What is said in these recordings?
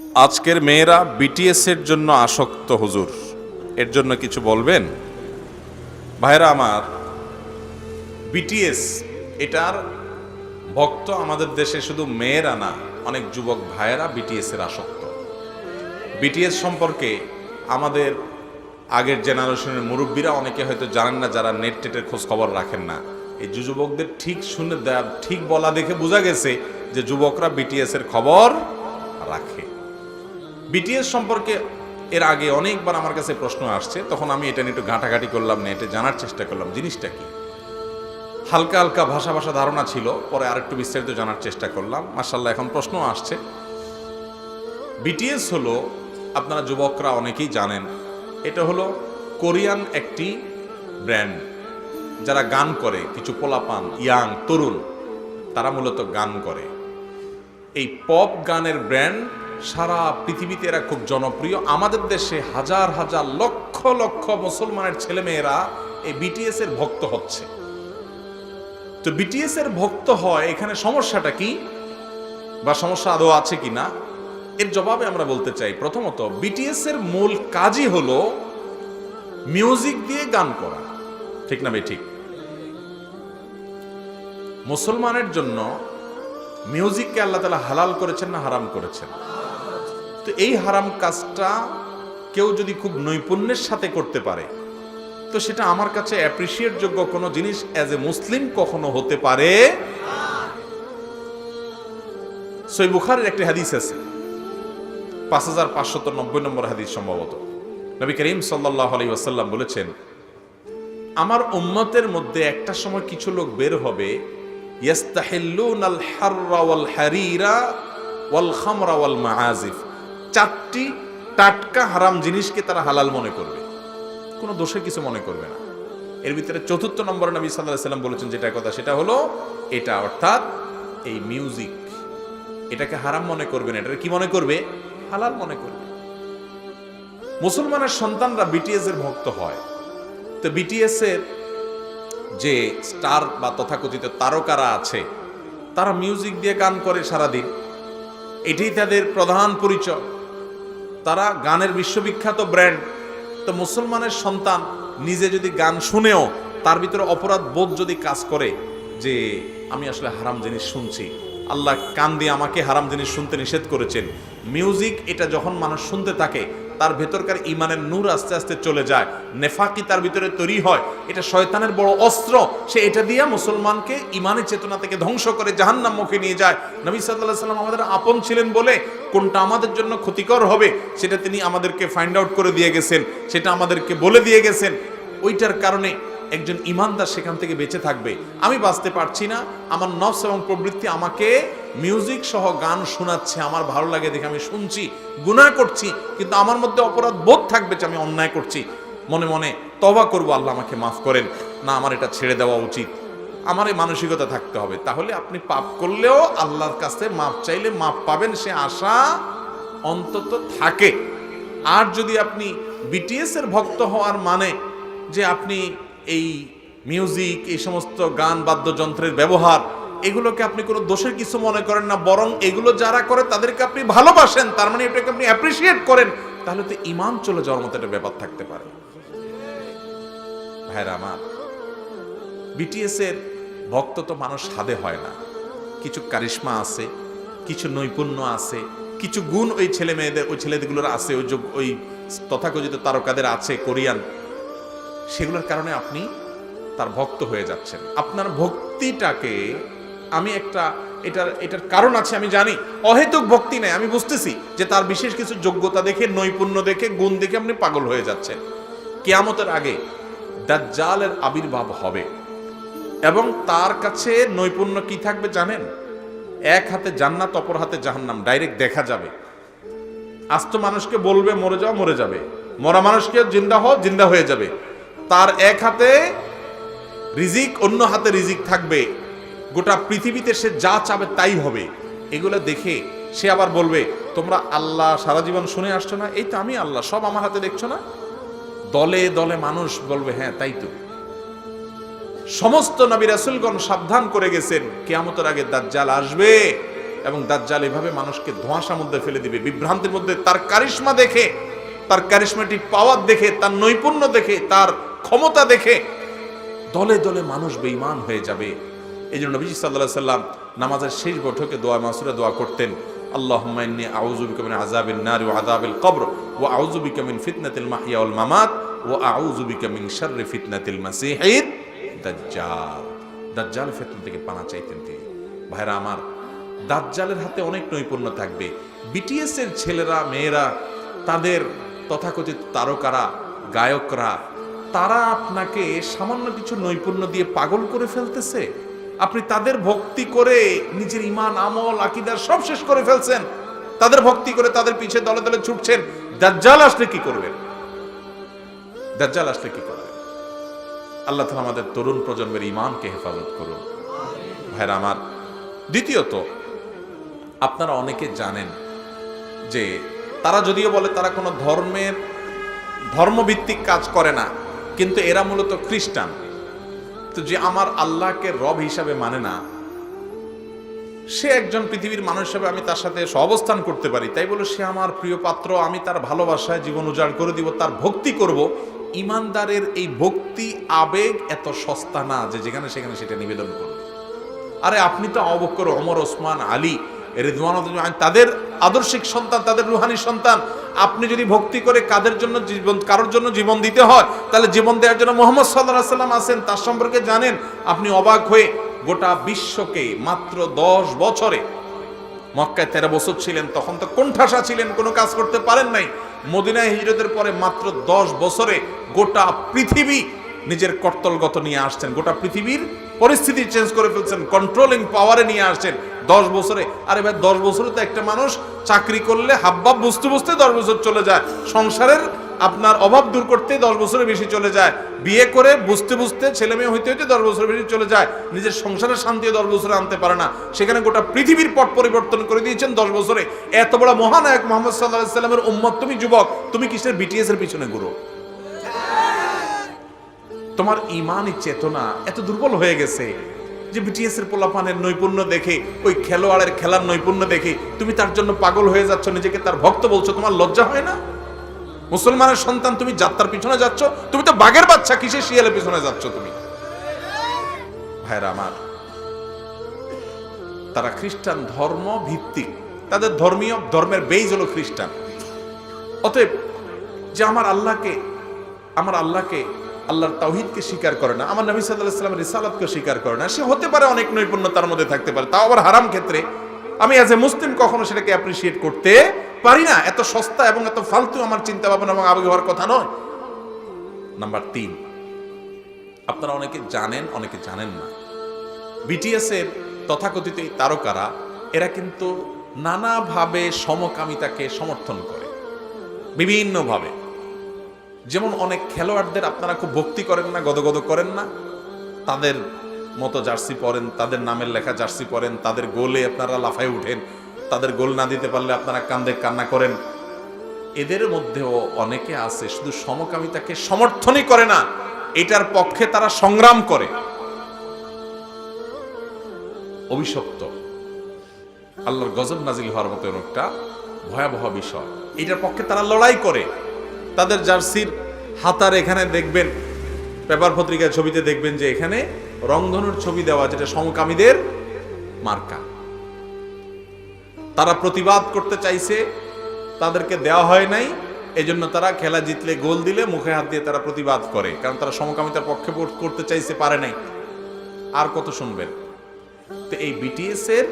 আজকের মেয়েরা বিটিএস এর জন্য আসক্ত হুজুর। এর জন্য কিছু বলবেন? ভাইরা আমার বিটিএস এটার ভক্ত আমাদের দেশে শুধু মেয়েরা না, অনেক যুবক ভাইয়েরা বিটিএস এর আসক্ত। বিটিএস সম্পর্কে আমাদের আগের জেনারেশনের মুরব্বীরা অনেকে হয়তো জানেন না, যারা নেট টেটের খোঁজ খবর রাখেন না। এই যুবকদের ঠিক শুনে ঠিক বলা দেখে বোঝা গেছে যে যুবকরা বিটিএস এর খবর বিটিএস সম্পর্কে এর আগে অনেকবার আমার কাছে প্রশ্ন আসছে, তখন আমি এটা নিয়ে একটু ঘাঁটাঘাঁটি করলাম নেটে জানার চেষ্টা করলাম, জিনিসটা কি? হালকা হালকা ভাষা ভাষা ধারণা ছিল, পরে আরেকটু বিস্তারিত জানার চেষ্টা করলাম মার্শাল্লাহ এখন প্রশ্ন আসছে। বিটিএস হলো, আপনারা যুবকরা অনেকেই জানেন, এটা হলো কোরিয়ান একটি ব্র্যান্ড, যারা গান করে, কিছু পোলাপান, ইয়াং, তরুণ, তারা মূলত গান করে। এই পপ গানের ব্র্যান্ড সারা পৃথিবীতে এরা খুব জনপ্রিয়। আমাদের দেশে হাজার হাজার লক্ষ লক্ষ মুসলমানের ছেলেমেয়েরা এই বিটিএস এর ভক্ত হচ্ছে। তো বিটিএস এর ভক্ত হয়, এখানে সমস্যাটা কি বা সমস্যা আদৌ আছে কি না এর জবাবে আমরা বলতে চাই, প্রথমত বিটিএস এর মূল কাজই হলো মিউজিক দিয়ে গান করা। ঠিক না ভাই? ঠিক। মুসলমানের জন্য মিউজিককে আল্লাহ তালা হালাল করেছেন না হারাম করেছেন? তো এই হারাম কাজটা কেউ যদি খুব নৈপুণ্যের সাথে করতে পারে, তো সেটা আমার কাছে অ্যাপ্রিসিয়েট যোগ্য কোনো জিনিস অ্যাজ এ মুসলিম কখনো হতে পারে সই বুখারের একটি হাদিস আছে, পাঁচ হাজার পাঁচশত নব্বই নম্বর হাদিস সম্ভবত। নবী করিম সাল্লাহ আলাই ওয়াসাল্লাম বলেছেন, আমার উম্মতের মধ্যে একটা সময় কিছু লোক বের হবে ইয়াস্তাহিল্লুন আল হাররা ওয়াল হারিরা ওয়াল খামরা ওয়াল মাআজিফ চারটি টাটকা হারাম জিনিসকে তারা হালাল মনে করবে। কোনো দোষের কিছু মনে করবে না। এর ভিতরে চতুর্থ নম্বরে নবী সাল্লাহ সাল্লাম বলেছেন যেটা কথা, সেটা হলো এটা, অর্থাৎ এই মিউজিক। এটাকে হারাম মনে করবে না। এটা কি মনে করবে? হালাল মনে করবে। মুসলমানের সন্তানরা বিটিএস এর ভক্ত হয়। তো বিটিএস এর যে স্টার বা তথাকথিত তারকারা আছে, তারা মিউজিক দিয়ে গান করে সারাদিন। এটাই তাদের প্রধান পরিচয়। তারা গানের বিশ্ববিখ্যাত ব্র্যান্ড। তো মুসলমানের সন্তান নিজে যদি গান শুনেও তার ভিতরে অপরাধ বোধ যদি কাজ করে যে আমি আসলে হারাম জিনিস শুনছি, আল্লাহ কান দিয়ে আমাকে হারাম জিনিস শুনতে নিষেধ করেছেন। মিউজিক এটা যখন মানুষ শুনতে থাকে তার ভেতরকার ইমানের নূর আস্তে আস্তে চলে যায়। নেফাকি তার ভিতরে তৈরি হয়। এটা শয়তানের বড় অস্ত্র। সে এটা দিয়ে মুসলমানকে ইমানের চেতনা থেকে ধ্বংস করে জাহান্নাম মুখে নিয়ে যায়। নবী সাল্লাহ সাল্লাম আমাদের আপন ছিলেন বলে কোনটা আমাদের জন্য ক্ষতিকর হবে, সেটা তিনি আমাদেরকে ফাইন্ড আউট করে দিয়ে গেছেন, সেটা আমাদেরকে বলে দিয়ে গেছেন। ওইটার কারণে একজন ইমানদার সেখান থেকে বেঁচে থাকবে। আমি বাঁচতে পারছি না, আমার নফস এবং প্রবৃত্তি আমাকে মিউজিক সহ গান শোনাচ্ছে, আমার ভালো লাগে দেখে আমি শুনছি গুণা করছি, কিন্তু আমার মধ্যে অপরাধ বোধ থাকবে যে আমি অন্যায় করছি। মনে মনে তবা করব, আল্লাহ আমাকে মাফ করেন। না, আমার এটা ছেড়ে দেওয়া উচিত। আমার এই মানসিকতা থাকতে হবে। তাহলে আপনি পাপ করলেও আল্লাহর কাছে মাপ চাইলে মাপ পাবেন, সে আশা অন্তত থাকে। আর যদি আপনি বিটিএস এর ভক্ত হওয়ার মানে যে আপনি এই মিউজিক এই সমস্ত গান, বাদ্যযন্ত্রের ব্যবহার, এগুলোকে আপনি কোনো দোষের কিছু মনে করেন না, বরং এগুলো যারা করে তাদেরকে আপনি ভালোবাসেন, তার মানে এটাকে আপনি অ্যাপ্রিসিয়েট করেন, তাহলে তো ইমান চলে যাওয়ার মতো একটা ব্যাপার থাকতে পারে। ভাইরা আমার বিটিএস এর ভক্ত তো মানুষ সাদে হয় না। কিছু কারিশ্মা আছে, কিছু নৈপুণ্য আছে, কিছু গুণ ওই ছেলে মেয়েদের, ওই ছেলেগুলোর আছে, ওই ওই তথাকথিত তারকাদের আছে, কোরিয়ান। সেগুলোর কারণে আপনি তার ভক্ত হয়ে যাচ্ছেন। আপনার ভক্তিটাকে আমি একটা, এটার এটার কারণ আছে, আমি জানি। অহেতুক ভক্তি নেই, আমি বুঝতেছি যে তার বিশেষ কিছু যোগ্যতা দেখে, নৈপুণ্য দেখে, গুণ দেখে আপনি পাগল হয়ে যাচ্ছেন। কেয়ামতের আগে দাজ্জালের আবির্ভাব হবে। এবং তার কাছে নৈপুণ্য কি থাকবে জানেন? এক হাতে জান্নাত, অপর হাতে জাহান্নাম, ডাইরেক্ট দেখা যাবে। আস্ত মানুষকে বলবে, মরে যাও, মরে যাবে। মরা মানুষকে জিন্দা হও, জিন্দা হয়ে যাবে। তার এক হাতে রিজিক, অন্য হাতে রিজিক থাকবে। গোটা পৃথিবীতে সে যা চাবে তাই হবে। এগুলো দেখে সে আবার বলবে, তোমরা আল্লাহ সারা জীবন শুনে আসছো না? এই তো আমি আল্লাহ, সব আমার হাতে দেখছ না? দলে দলে মানুষ বলবে হ্যাঁ তাই তো। সমস্ত নবী রাসুলগণ সাবধান করে গেছেন, কেয়ামতের আগে দাজ্জাল আসবে এবং দাজ্জাল এভাবে মানুষকে ধোঁয়াশার মধ্যে ফেলে দিবে, বিভ্রান্তির মধ্যে তার কারিশমা দেখে, তার কারিশমাটিক পাওয়ার দেখে, তার নৈপুণ্য দেখে, তার ক্ষমতা দেখে দলে দলে মানুষ বেঈমান হয়ে যাবে। এই জন্য নবীজি সাল্লাহ সাল্লাম নামাজের শেষ বৈঠকে দোয়া মাসুরে দোয়া করতেন, আল্লাহুম্মা ইন্নী আউযু বিকা মিন আযাবিন নার ওয়া আযাবিল কবর ওয়া আউযু বিকা মিন ফিতনাতিল মাহইয়া ওয়াল মামাত ওয়া আউযু বিকা মিন শাররি ফিতনাতিল মাসীহিদ দাজ্জাল। দাজ্জাল ফিতনা থেকে পানা চাইতেন তিনি। ভাইরা আমার, দাজ্জালের হাতে অনেক নৈপুণ্য থাকবে। বিটিএস এর ছেলেরা, মেয়েরা, তাদের তথাকথিত তারকারা, গায়করা তারা আপনাকে সামান্য কিছু নৈপুণ্য দিয়ে পাগল করে ফেলতেছে? আপনি তাদের ভক্তি করে নিজের ইমান আমল আকিদার সব শেষ করে ফেলছেন। তাদের ভক্তি করে তাদের পিছে দলে দলে ছুটছেন। দাজ্জাল আসলে কি করবেন? দাজ্জাল আসলে কি করবেন? আল্লাহ তাআলা আমাদের তরুণ প্রজন্মের ইমানকে হেফাজত করুন। ভাইরা আমার, দ্বিতীয়ত, আপনারা অনেকে জানেন যে তারা যদিও বলে তারা কোনো ধর্মের, ধর্মভিত্তিক কাজ করে না কিন্তু এরা মূলত খ্রিস্টান। তো যে আমার আল্লাহকে রব হিসাবে মানে না, সে একজন পৃথিবীর মানুষ হিসাবে আমি তার সাথে সহাবস্থান করতে পারি। তাই বলে সে আমার প্রিয় পাত্র, আমি তার ভালোবাসায় জীবন উজাড় করে দিব, তার ভক্তি করব। ইমানদারের এই ভক্তি, আবেগ এত সস্তা না যে যেখানে সেখানে সেটা নিবেদন করবে। আরে আপনি তো অবক্কর অমর ওসমান, আলী রেদওয়ান তাদের আদর্শিক সন্তান, তাদের রুহানি সন্তান, আপনি যদি ভক্তি করে কাদের জন্য জীবন, কারোর জন্য জীবন দিতে হয়, তাহলে জীবন দেওয়ার জন্য মোহাম্মদ সাল্লাহ সাল্লাম আছেন। তার সম্পর্কে জানেন, আপনি অবাক হয়ে গোটা বিশ্বকে মাত্র দশ বছরে মক্কায় তেরো বছর ছিলেন, তখন তো কোণঠাসা ছিলেন, কোনো কাজ করতে পারেন নাই। মদিনায় হিজরতের পরে মাত্র দশ বছরে গোটা পৃথিবী নিজের কর্তলগত নিয়ে আসছেন, গোটা পৃথিবীর পরিস্থিতি চেঞ্জ করে ফেলছেন কন্ট্রোলিং পাওয়ারে নিয়ে আসছেন। দশ বছরে। আরে ভাই, দশ বছরে তো একটা মানুষ চাকরি করলে হাবভাব বুঝতে বুঝতে দশ বছর চলে যায়। সংসারের আপনার অভাব দূর করতে দশ বছরের বেশি চলে যায়। বিয়ে করে বুঝতে বুঝতে ছেলে মেয়ে হইতে হইতে দশ বছরের বেশি চলে যায়। নিজের সংসারের শান্তিও দশ বছরে আনতে পারে না। সেখানে গোটা পৃথিবীর পট পরিবর্তন করে দিয়েছেন দশ বছরে। এত বড় মহানায়ক মোহাম্মদ সাল্লাহ সাল্লামের উম্মত। তুমি যুবক, তুমি কিসের বিটিএস এর পিছনে ঘুরো? তোমার ইমানই চেতনা এত দুর্বল হয়ে গেছে। যে বিটিএস এর পোলাপানের নৈপুণ্য দেখে, ওই খেলোয়াড়ের খেলার নৈপুণ্য দেখে তুমি তার জন্য পাগল হয়ে যাচ্ছ, নিজেকে তার ভক্ত বলছো, তোমার লজ্জা হয় না? মুসলমানের সন্তান, তুমি যাত্রার পিছনে যাচ্ছ, তুমি তো বাঘের বাচ্চা কিসে শিয়ালের পিছনে যাচ্ছ তুমি? ভাইরা আমার, তারা খ্রিস্টান ধর্ম ভিত্তিক তাদের ধর্মীয়, ধর্মের বেইজ হলো খ্রিস্টান। অতএব, যে আমার আল্লাহকে আমার আল্লাহকে আল্লাহর তাওহিদকে স্বীকার করে না, আমার নবী সাল্লাহ সাল্লামের রিসালাতকে স্বীকার করে না, সে হতে পারে অনেক নৈপুণ্য তার মধ্যে থাকতে পারে, তাও আবার হারাম ক্ষেত্রে। আমি অ্যাজ এ মুসলিম কখনো সেটাকে অ্যাপ্রিসিয়েট করতে পারি না, এত সস্তা এবং এত ফালতু আমার চিন্তা ভাবনা এবং আবেগ হওয়ার কথা নয়। নাম্বার তিন, আপনারা অনেকে জানেন অনেকে জানেন না বিটিএস এর তথাকথিত এই তারকারা, এরা কিন্তু নানাভাবে সমকামিতাকে সমর্থন করে, বিভিন্নভাবে। যেমন অনেক খেলোয়াড়দের আপনারা খুব ভক্তি করেন না, গদগদ করেন না। তাদের মতো জার্সি পরেন, তাদের নামের লেখা জার্সি পরেন, তাদের গোলে আপনারা লাফায় উঠেন, তাদের গোল না দিতে পারলে আপনারা কান্দে কান্না করেন। এদের মধ্যেও অনেকে আছে, শুধু সমকামিতাকে সমর্থনই করে না, এটার পক্ষে তারা সংগ্রাম করে। অভিশপ্ত। আল্লাহর গজব নাজিল হওয়ার মতো একটা ভয়াবহ বিষয়। এটার পক্ষে তারা লড়াই করে। তাদের জার্সির হাতার এখানে দেখবেন, পেপার পত্রিকার ছবিতে দেখবেন যে এখানে রংধনুর ছবি দেওয়া যেটা সমকামীদের মার্কা। তারা প্রতিবাদ করতে চাইছে, তাদেরকে দেওয়া হয় নাই, এজন্য তারা খেলা জিতলে গোল দিলে মুখে হাত দিয়ে তারা প্রতিবাদ করে, কারণ তারা সমকামিতার পক্ষে করতে চাইছে, পারে নাই। আর কত শুনবেন? তো এই বিটিএস এর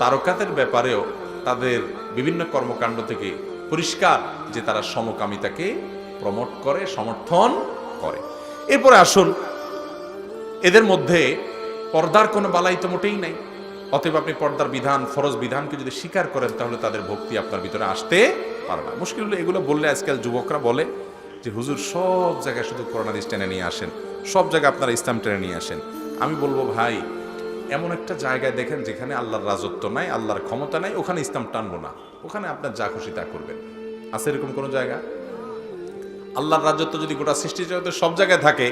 তারকাদের ব্যাপারেও তাদের বিভিন্ন কর্মকাণ্ড থেকে পরিষ্কার যে তারা সমকামিতাকে প্রমোট করে, সমর্থন করে। এরপরে আসুন, এদের মধ্যে পর্দার কোনো বালাই তো মোটেই নাই। অতএব আপনি পর্দার বিধান, ফরজ বিধানকে যদি স্বীকার করেন, তাহলে তাদের ভক্তি আপনার ভিতরে আসতে পারে না। মুশকিল হলো এগুলো বললে আজকাল যুবকরা বলে যে, হুজুর, সব জায়গায় শুধু করোনাদিস টেনে নিয়ে আসেন। সব জায়গায় আপনারা ইসলাম টেনে নিয়ে আসেন। আমি বলব, ভাই, এমন একটা জায়গায় দেখেন যেখানে আল্লাহর রাজত্ব নাই, আল্লাহর ক্ষমতা নাই, ওখানে ইসলাম টানবো না। ওখানে আপনার যা খুশি তা করবেন। আছে এরকম কোনো জায়গা? আল্লাহর রাজত্ব যদি গোটা সৃষ্টি জগতের সব জায়গায় থাকে,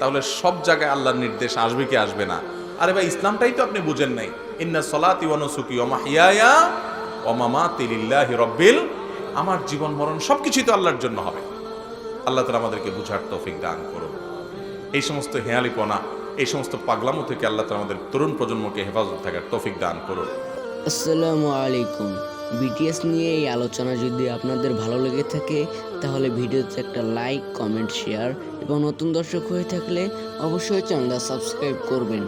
তাহলে সব জায়গায় আল্লাহর নির্দেশ আসবে কি আসবে না? আরে ভাই, ইসলামটাই তো আপনি বুঝেন নাই। ইন্না সলাতি ওয়া নুসুকি ওয়া মাহইয়ায়া ওয়া মামাতি লিল্লাহি রাব্বিল আমার জীবন মরণ সবকিছুই তো আল্লাহর জন্য হবে। আল্লাহ তাআলা আমাদেরকে বুঝার তৌফিক দান করুন। এই সমস্ত হেয়ালিপনা, এই সমস্ত পাগলামো থেকে আল্লাহ তাআলা আমাদের তরুণ প্রজন্মকে হেফাজত থাকার তৌফিক দান করুন। আসসালামু আলাইকুম। বিটিএস নিয়ে এই আলোচনা যদি আপনাদের ভালো লেগে থাকে, তাহলে ভিডিওতে একটা লাইক কমেন্ট শেয়ার এবং নতুন দর্শক হয়ে থাকলে অবশ্যই চ্যানেলটা সাবস্ক্রাইব করবেন।